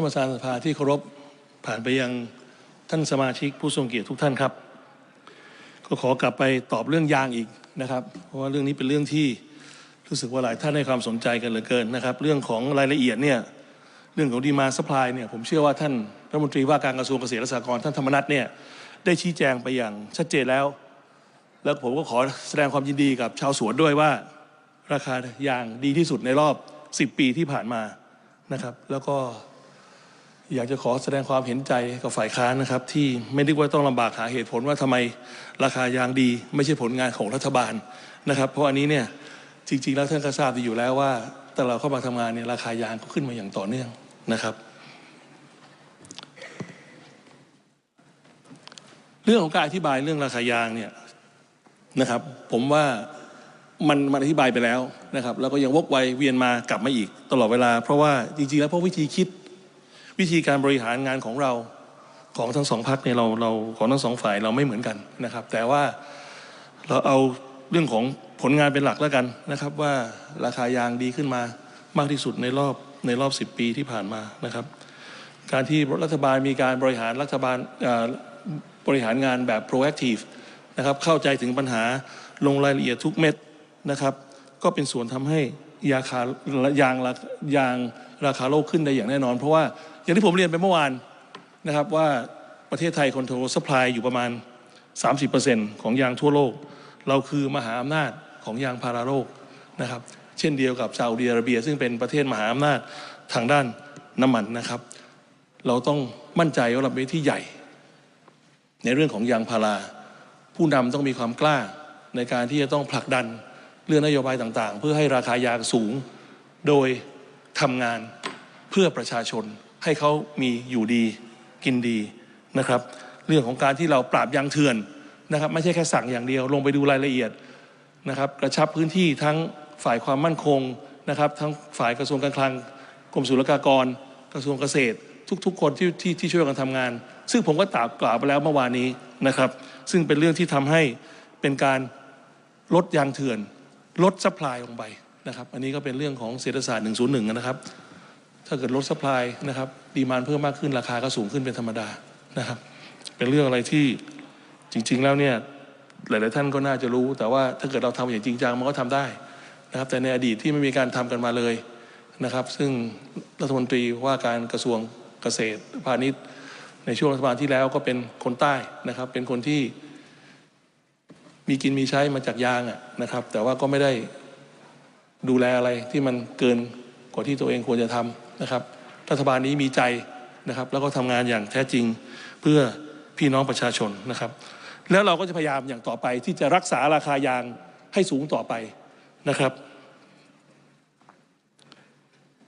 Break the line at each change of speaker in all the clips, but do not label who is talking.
านประธานสภาที่เคารพผ่านไปยังท่านสมาชิกผู้ทรงเกียรติทุกท่านครับ ก็ขอกลับไปตอบเรื่องยางอีกนะครับ เพราะว่าเรื่องนี้เป็นเรื่องที่รู้สึกว่าหลายท่านให้ความสนใจกันเหลือเกินนะครับ เรื่องของรายละเอียดเนี่ยเรื่องของดีมาสปายเนี่ยผมเชื่อว่าท่านรัฐมนตรีว่าการกระทรวงเกษตรและสหกรณ์ท่านธรรมนัฐเนี่ยได้ชี้แจงไปอย่างชัดเจนแล้ว แล้วผมก็ขอแสดงความยินดีกับชาวสวนด้วยว่า ราคายางดีที่สุดในรอบ 10 ปีที่ผ่านมานะครับ แล้วก็ อยากจะขอแสดงความเห็นใจกับฝ่ายค้านนะครับ ที่ไม่นึกว่าต้องลำบากหาเหตุผลว่าทำไมราคายางดี ไม่ใช่ผลงานของรัฐบาลนะครับ เพราะอันนี้เนี่ยจริง ๆ แล้วท่านก็ทราบดีอยู่แล้วว่าแต่เราเข้ามาทำงานเนี่ยราคายางก็ขึ้นมาอย่างต่อเนื่องนะครับ เรื่องของการอธิบายเรื่องราคายางเนี่ยนะครับ ผมว่ามันมันอธิบายไปแล้วนะครับ แล้วก็ยังวกไวเวียนมากลับมาอีกตลอดเวลา เพราะว่าจริงๆแล้วเพราะวิธีคิด วิธีการบริหารงานของเราของทั้งสองพักเนี่ยเราเราของทั้งสองฝ่ายเราไม่เหมือนกันนะครับ แต่ว่าเราเอาเรื่องของผลงานเป็นหลักแล้วกันนะครับว่าราคายางดีขึ้นมามากที่สุดในรอบในรอบ 10 ปีที่ผ่านมานะครับ การที่รัฐบาลมีการบริหารรัฐบาลบริหารงานแบบ proactive นะครับเข้าใจถึงปัญหาลงรายละเอียดทุกเม็ดนะครับ ก็เป็นส่วนทำให้ ยาคายางรยางราคาโลกขึ้นได้อย่างแน่นอน เพราะว่าอย่างที่ผมเรียนไปเมื่อวานนะครับว่าประเทศไทยคอนโทรลสป라이อยู่ประมาณ 30%ของยางทั่วโลก เราคือมหาอำนาจของยางพาราโลกนะครับเช่นเดียวกับซาอุดิอาระเบีย ซึ่งเป็นประเทศมหาอำนาจทางด้านน้ำมันนะครับ เราต้องมั่นใจว่าเราเป็นที่ใหญ่ ในเรื่องของยางพารา ผู้นำต้องมีความกล้าในการที่จะต้องผลักดัน เรื่องนโยบายต่างๆ เพื่อให้ราคายางสูง โดยทำงานเพื่อประชาชนให้เขามีอยู่ดีกินดีนะครับ เรื่องของการที่เราปราบยางเถื่อนนะครับ ไม่ใช่แค่สั่งอย่างเดียว ลงไปดูรายละเอียดนะครับ กระชับพื้นที่ทั้งฝ่ายความมั่นคงนะครับ ทั้งฝ่ายกระทรวงการคลังกรมศุลกากร กระทรวงเกษตร ทุกๆ คนที่ที่ที่ช่วยกันทำงาน ซึ่งผมก็ตาบกล่าวไปแล้วเมื่อวานนี้นะครับ ซึ่งเป็นเรื่องที่ทำให้เป็นการลดยางเถื่อน ลดซัพพลายลงไปนะครับ อันนี้ก็เป็นเรื่องของเศรษฐศาสตร์ 101 นะครับ ถ้าเกิดลดซัพพลายนะครับ ดีมานเพิ่มมากขึ้นราคาก็สูงขึ้นเป็นธรรมดานะครับ เป็นเรื่องอะไรที่จริง ๆ แล้วเนี่ยหลาย ๆ ท่านก็น่าจะรู้ แต่ว่าถ้าเกิดเราทำอย่างจริงจังมันก็ทำได้นะครับ แต่ในอดีตที่ไม่มีการทำกันมาเลยนะครับ ซึ่งรัฐมนตรีว่าการกระทรวงเกษตรพาณิชย์ ในช่วงรัฐบาลที่แล้วก็เป็นคนใต้นะครับ เป็นคนที่ มีกินมีใช้มาจากยางอะนะครับ แต่ว่าก็ไม่ได้ดูแลอะไรที่มันเกินกว่าที่ตัวเองควรจะทำนะครับ รัฐบาลนี้มีใจนะครับ แล้วก็ทำงานอย่างแท้จริงเพื่อพี่น้องประชาชนนะครับ แล้วเราก็จะพยายามอย่างต่อไปที่จะรักษาราคายางให้สูงต่อไปนะครับ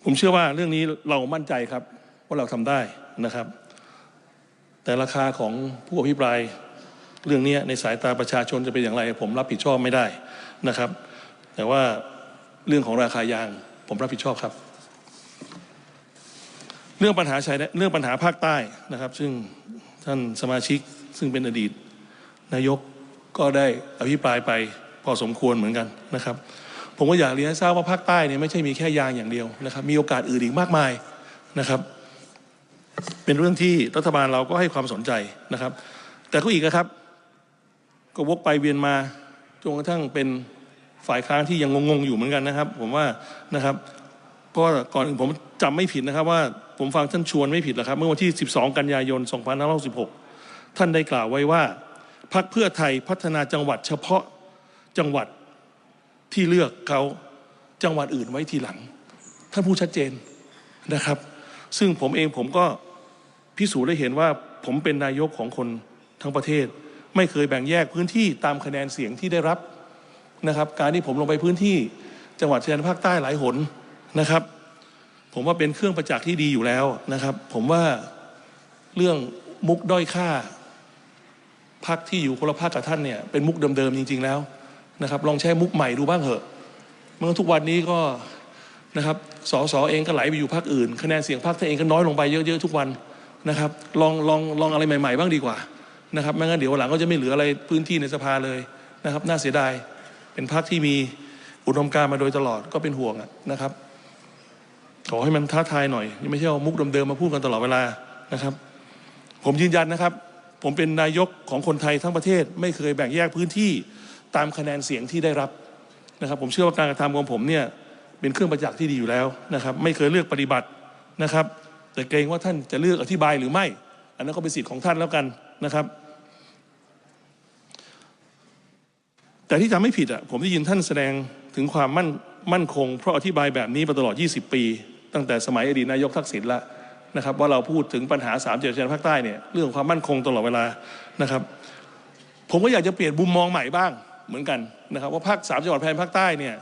ผมเชื่อว่าเรื่องนี้เรามั่นใจครับว่าเราทำได้นะครับ แต่ราคาของผู้อภิปราย เรื่องนี้ในสายตาประชาชนจะเป็นอย่างไร ผมรับผิดชอบไม่ได้นะครับ แต่ว่าเรื่องของราคายางผมรับผิดชอบครับ เรื่องปัญหาชายเรื่องปัญหาภาคใต้นะครับ ซึ่งท่านสมาชิกซึ่งเป็นอดีต นายกก็ได้อภิปรายไปพอสมควรเหมือนกันนะครับ ผมก็อยากเรียนให้ทราบว่าภาคใต้เนี่ยไม่ใช่มีแค่ยางอย่างเดียวนะครับ มีโอกาสอื่นอีกมากมายนะครับ เป็นเรื่องที่รัฐบาลเราก็ให้ความสนใจนะครับ แต่ก็อีกนะครับ ก็วกไปเวียนมาจนกระทั่งเป็นฝ่ายค้านที่ยังงงๆอยู่เหมือนกันนะครับ ผมว่านะครับก็ก่อนอื่นผมจำไม่ผิดนะครับว่าผมฟังท่านชวนไม่ผิดนะครับ เมื่อวันที่ 12 กันยายน 2566 ท่านได้กล่าวไว้ว่าพรรคเพื่อไทยพัฒนาจังหวัดเฉพาะจังหวัดที่เลือกเขาจังหวัดอื่นไว้ทีหลัง ท่านพูดชัดเจนนะครับ ซึ่งผมเองผมก็พิสูจน์ได้เห็นว่าผมเป็นนายกของคนทั้งประเทศ ไม่เคยแบ่งแยกพื้นที่ตามคะแนนเสียงที่ได้รับนะครับ การที่ผมลงไปพื้นที่จังหวัดชายแดนภาคใต้หลายหนนะครับ ผมว่าเป็นเครื่องประจักษ์ที่ดีอยู่แล้วนะครับ ผมว่าเรื่องมุกด้อยค่าพักที่อยู่คนละภาคกับท่านเนี่ยเป็นมุกเดิมๆจริง ๆแล้วนะครับ ลองใช้มุกใหม่ดูบ้างเถอะเมื่อทุกวันนี้ก็นะครับสสเองก็ไหลไปอยู่พรรคอื่น คะแนนเสียงพรรคตัวเองก็น้อยลงไปเยอะๆทุกวันนะครับ ลองลองลองอะไรใหม่ ๆ บ้างดีกว่า นะครับไม่งั้นเดี๋ยววันหลังก็จะไม่เหลืออะไรพื้นที่ในสภาเลยนะครับน่าเสียดายเป็นพรรคที่มีอุดมการมาโดยตลอดก็เป็นห่วงนะครับ ขอให้มันท้าทายหน่อยไม่ใช่เอามุกเดิมๆมาพูดกันตลอดเวลานะครับ ผมยืนยันนะครับ ผมเป็นนายกของคนไทยทั้งประเทศ ไม่เคยแบ่งแยกพื้นที่ตามคะแนนเสียงที่ได้รับนะครับ ผมเชื่อว่าการกระทำของผมเนี่ยเป็นเครื่องประจักษ์ที่ดีอยู่แล้วนะครับ ไม่เคยเลือกปฏิบัตินะครับ แต่เกรงว่าท่านจะเลือกอธิบายหรือไม่ อันนั้นก็เป็นสิทธิ์ของท่านแล้วกันนะครับ แต่ที่จำไม่ผิดอะผมได้ยินท่านแสดงถึงความมั่นมั่นคง เพราะอธิบายแบบนี้มาตลอด 20 ปี ตั้งแต่สมัยอดีตนายกทักษิณละนะครับว่าเราพูดถึงปัญหาสามจังหวัดชายภาคใต้เนี่ยเรื่องความมั่นคงตลอดเวลานะครับ ผมก็อยากจะเปลี่ยนมุมมองใหม่บ้างเหมือนกันนะครับว่าภาคสามจังหวัดชายแดนภาคใต้เนี่ย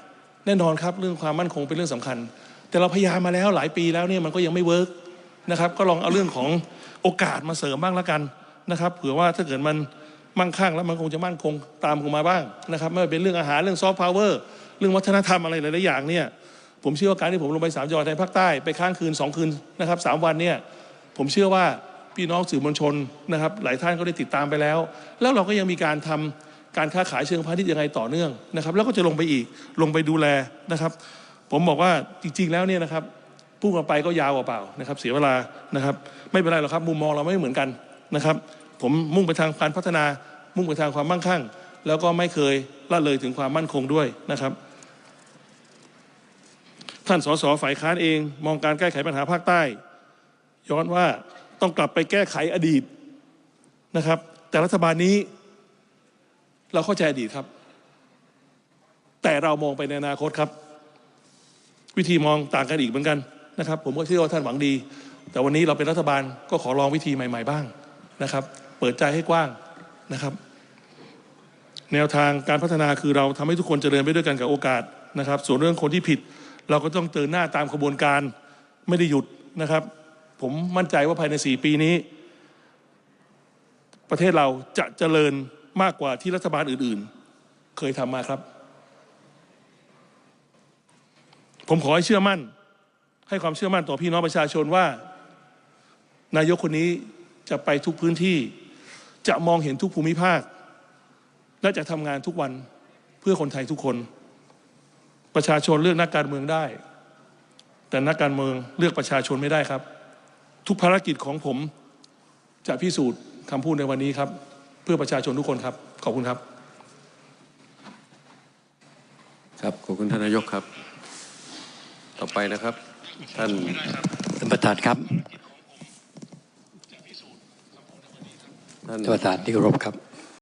แน่นอนครับเรื่องความมั่นคงเป็นเรื่องสำคัญ แต่เราพยายามมาแล้วหลายปีแล้วเนี่ยมันก็ยังไม่เวิร์กนะครับก็ลองเอาเรื่องของโอกาสมาเสริมบ้างละกันนะครับเผื่อว่าถ้าเกิดมัน มั่งคั่งแล้วมันคงจะมั่นคงตามคงมาบ้างนะครับไม่ว่าเป็นเรื่องอาหารเรื่องซอฟต์พาวเวอร์เรื่องวัฒนธรรมอะไรหลายๆอย่างเนี่ยผมเชื่อว่าการที่ผมลงไปสามจังหวัดในภาคใต้ไปค้างคืนสองคืนนะครับสามวันเนี่ยผมเชื่อว่าพี่น้องสื่อมวลชนนะครับหลายท่านก็ได้ติดตามไปแล้ว แล้วเราก็ยังมีการทำการค้าขายเชิงพาณิชย์ยังไงต่อเนื่องนะครับ แล้วก็จะลงไปอีกลงไปดูแลนะครับ ผมบอกว่าจริง ๆ แล้วเนี่ยนะครับพูดกันไปก็ยาวเปล่านะครับ เสียเวลานะครับ ไม่เป็นไรหรอกครับมุมมองเราไม่เหมือนกันนะครับ ผมมุ่งไปทางการพัฒนา มุ่งไปทางความมั่งคั่ง แล้วก็ไม่เคยละเลยถึงความมั่นคงด้วยนะครับ ท่านสสฝ่ายค้านเอง มองการแก้ไขปัญหาภาคใต้ ย้อนว่าต้องกลับไปแก้ไขอดีตนะครับ แต่รัฐบาลนี้เราเข้าใจอดีตครับ แต่เรามองไปในอนาคตครับ วิธีมองต่างกันอีกเหมือนกันนะครับ ผมก็เชื่อว่าท่านหวังดี แต่วันนี้เราเป็นรัฐบาลก็ขอลองวิธีใหม่ ๆ บ้างนะครับ เปิดใจให้กว้างนะครับ แนวทางการพัฒนาคือเราทำให้ทุกคนเจริญไปด้วยกันกับโอกาสนะครับ ส่วนเรื่องคนที่ผิด เราก็ต้องเดินหน้าตามกระบวนการไม่ได้หยุดนะครับ ผมมั่นใจว่าภายใน 4 ปีนี้ ประเทศเราจะเจริญมากกว่าที่รัฐบาลอื่น ๆ เคยทำมาครับ ผมขอให้เชื่อมั่น ให้ความเชื่อมั่นต่อพี่น้องประชาชนว่า นายกคนนี้จะไปทุกพื้นที่ จะมองเห็นทุกภูมิภาค และจะทำงานทุกวันเพื่อคนไทยทุกคน ประชาชนเลือกนักการเมืองได้ แต่นักการเมืองเลือกประชาชนไม่ได้ครับ ทุกภารกิจของผมจะพิสูจน์คำพูดในวันนี้ครับ เพื่อประชาชนทุกคนครับ ขอบคุณครับ
ครับขอบคุณท่านนายกครับ ต่อไปนะครับ ท่าน
ท่านประธานครับ
ท่าน
ท่านประธานที่เคารพครับ